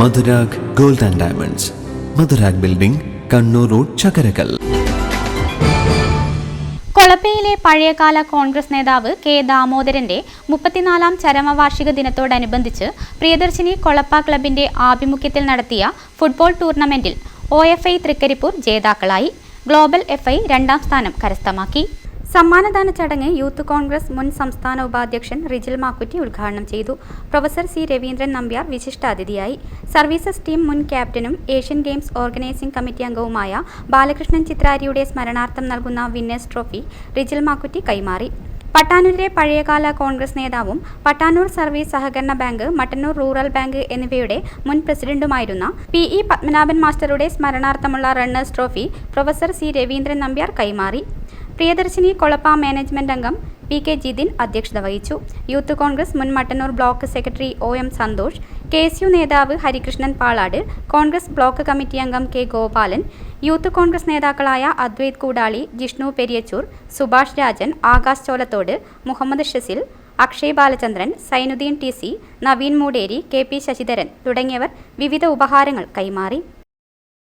Madhurag gold and diamonds. Madhurag building Kannur road Chakkarakkal. കൊളപ്പയിലെ പഴയകാല കോൺഗ്രസ് നേതാവ് K ദാമോദരന്റെ മുപ്പത്തിനാലാം ചരമവാർഷിക ദിനത്തോടനുബന്ധിച്ച് പ്രിയദർശിനി കൊളപ്പ ക്ലബിന്റെ ആഭിമുഖ്യത്തിൽ നടത്തിയ ഫുട്ബോൾ ടൂർണമെന്റിൽ ഒ എഫ് ഐ തൃക്കരിപ്പൂർ ജേതാക്കളായി. ഗ്ലോബൽ എഫ് ഐ രണ്ടാം സ്ഥാനം കരസ്ഥമാക്കി. സമ്മാനദാന ചടങ്ങ് യൂത്ത് കോൺഗ്രസ് മുൻ സംസ്ഥാന ഉപാധ്യക്ഷൻ റിജിൽ മാക്കുറ്റി ഉദ്ഘാടനം ചെയ്തു. പ്രൊഫസർ സി രവീന്ദ്രൻ നമ്പ്യാർ വിശിഷ്ടാതിഥിയായി. സർവീസസ് ടീം മുൻ ക്യാപ്റ്റനും ഏഷ്യൻ ഗെയിംസ് ഓർഗനൈസിംഗ് കമ്മിറ്റി അംഗവുമായ ബാലകൃഷ്ണൻ ചിത്രാരിയുടെ സ്മരണാർത്ഥം നൽകുന്ന വിന്നേഴ്സ് ട്രോഫി റിജിൽ മാക്കുറ്റി കൈമാറി. പട്ടാനൂരിലെ പഴയകാല കോൺഗ്രസ് നേതാവും പട്ടാനൂർ സർവീസ് സഹകരണ ബാങ്ക് മട്ടന്നൂർ റൂറൽ ബാങ്ക് എന്നിവയുടെ മുൻ പ്രസിഡന്റുമായിരുന്ന പി ഇ പത്മനാഭൻ മാസ്റ്ററുടെ സ്മരണാർത്ഥമുള്ള runners trophy professor C Raveendran Nambiar കൈമാറി. പ്രിയദർശിനി കൊളപ്പ മാനേജ്മെന്റ് അംഗം പി കെ ജിതിൻ അധ്യക്ഷത വഹിച്ചു. യൂത്ത് കോൺഗ്രസ് മുൻ Mattannur block secretary O M Santhosh K S U നേതാവ് ഹരികൃഷ്ണൻ പാളാട് കോൺഗ്രസ് ബ്ലോക്ക് കമ്മിറ്റി അംഗം കെ ഗോപാലൻ യൂത്ത് കോൺഗ്രസ് നേതാക്കളായ Adwaith Koodali Jishnu Periyachur Subhash Rajan Akash Cholathode Muhammad Shasil Akshay Balachandran Sainuddin T C Naveen Mooderi K P Sasidharan തുടങ്ങിയവർ വിവിധ ഉപഹാരങ്ങൾ കൈമാറി.